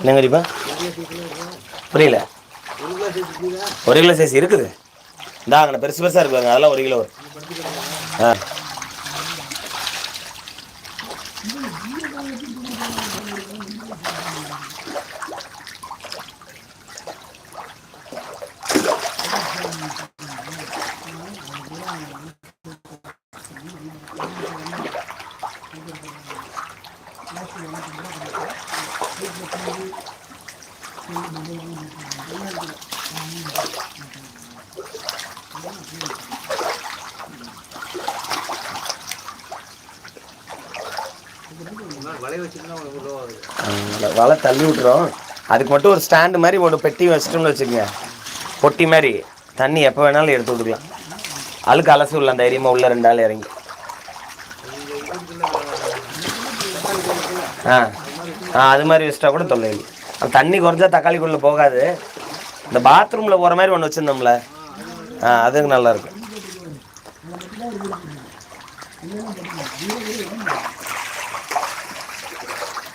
என்னங்க அடிப்பா புரியல. ஒரு கிலோ சைஸ் இருக்குது. இந்தாங்கண்ணா பெருசு பெருசாக இருக்குங்க அதெல்லாம் ஒரு கிலோ ஆ. வலை தள்ளி விட்டுரும் அதுக்கு மட்டும் ஒரு ஸ்டாண்டு மாதிரி ஒரு பெட்டி வச்சிட்டோம்னு வச்சுக்கோங்க. பொட்டி மாதிரி. தண்ணி எப்போ வேணாலும் எடுத்து விட்டுக்கலாம் அழுக்கு அலசி விடலாம் தைரியமாக உள்ள ரெண்டு ஆள் இறங்கி. ஆ. ஆ அது மாதிரி வச்சிட்டா கூட தொல்லை இல்லை. தண்ணி குறைஞ்சா தக்காளிக்குள்ளே போகாது. இந்த பாத்ரூமில் போகிற மாதிரி ஒன்று வச்சுருந்தோம்ல. ஆ அதுக்கு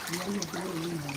E aí eu quero ir embora.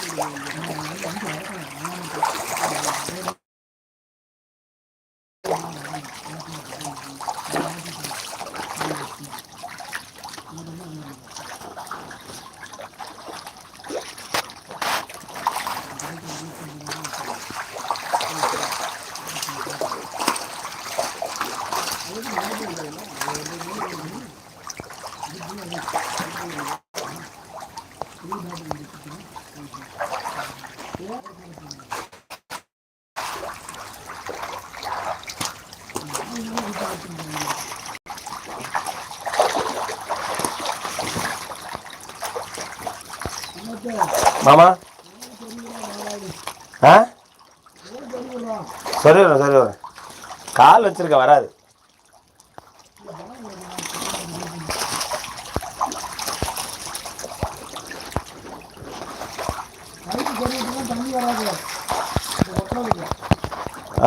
그리고영상을 올. மாமா? ஆ? சரி வரும் சரி வரும் கால் வச்சிருக்க வராது.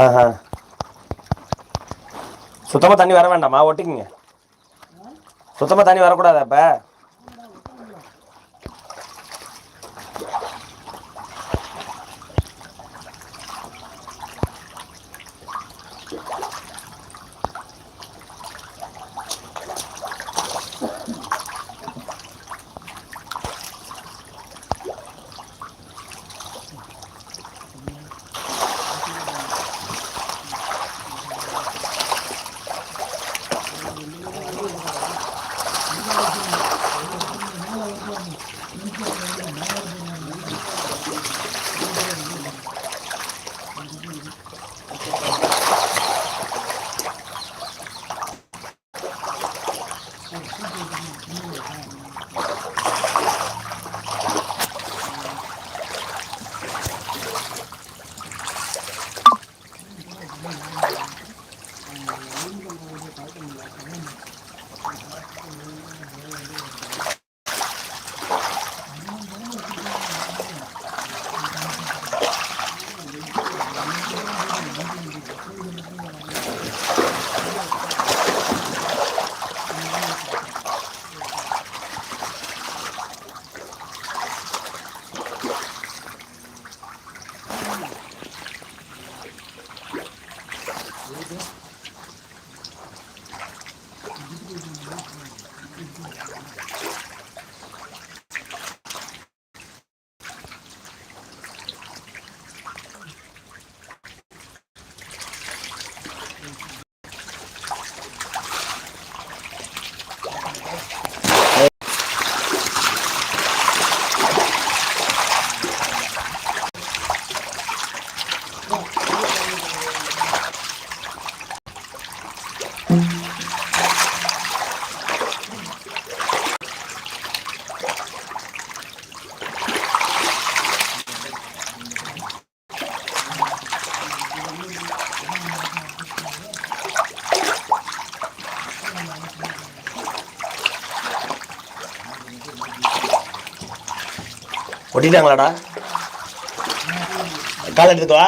ஆஹா. சுத்தமாக தண்ணி வர வேண்டாமா? ஒட்டிக்குங்க. சுத்தமாக தண்ணி வரக்கூடாதா இப்போ? ஒட்டிட்டாங்களாடா கால் எடுத்துக்கவா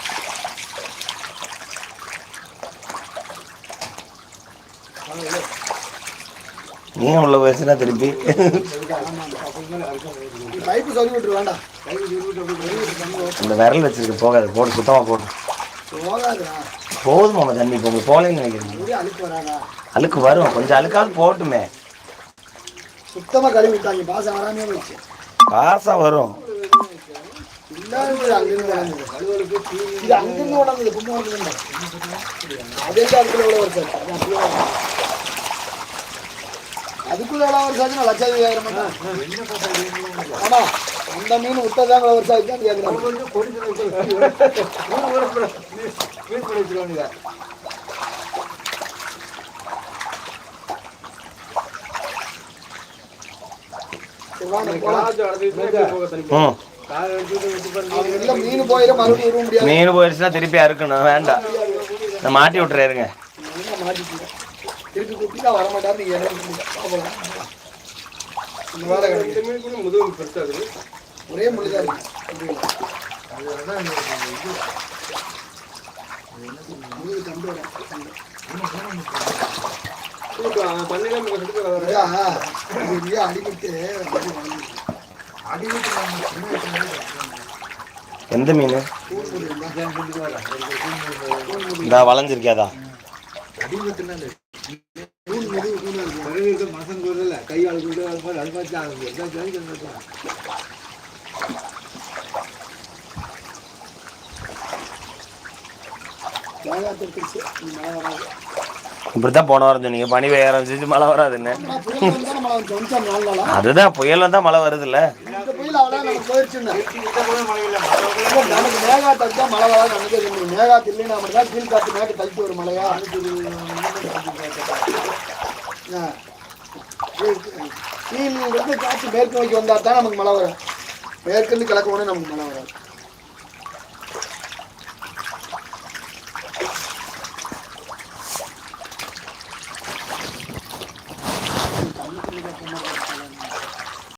நீ உள்ள போயிடுச்சுன்னா திருப்பி. இந்த விரல் வச்சிருக்கு போகாது. போட்டு சுத்தமாக போட்டு போதும் தண்ணி இப்போ போகலன்னு நினைக்கிறீங்க. முடி அழுக்கு வரும். கொஞ்சம் அழுக்காவது போட்டுமே. சுத்தமா கழுவி விட்டாங்க. பாசம் வராமே பாசம் வரும். இது அங்கிருந்து உடந்தது புண்ணு உடந்தது அதே அதுக்குள்ள? அது அப்படியே வரும். அதுக்குள்ள எவ்வளோ வருஷம் ஆச்சுன்னா லட்சாதி ஆயிரம் ஆமா அந்த மீன் எவ்வளோ வருஷம் ஆச்சுன்னு கேட்குறாங்க சரி, மீன் போயிடுச்சுன்னா திருப்பி அறுக்கணும் வேண்டாம். நான் மாட்டி விட்டுறேருங்க. ஒரே இல்லையா அடிபட்டு எந்த மீன்? இந்த வளைஞ்சிருக்காதா கூழ் மெதுவு கூழ் இருக்கு. தேங்காய் திருச்சி நீ மழை வராது இப்படி தான் போன வாரம் சொன்னீங்க. பனி பெய்ய ஆரம்பிச்சிச்சு மழை வராதுன்னு. புயல் வந்தா அதுதான் புயல் வந்தால் மழை வருதுல்ல. இந்த புயல் அவ்வளோ நம்ம போயிடுச்சுன்னு நமக்கு மேகாத்து தான் மழை வராது நமக்கே தெரியும் மேகாத்து இல்லைன்னா மட்டும் தான் கீழ் காத்து மேட்டு தள்ளிட்டு ஒரு மழையா? ஆ. கீழிருந்து காற்று மேற்கு நோக்கி வந்தால் தான் நமக்கு மழை வரும். மேற்கிருந்து கிழக்கு போனால் நமக்கு மழை வராது.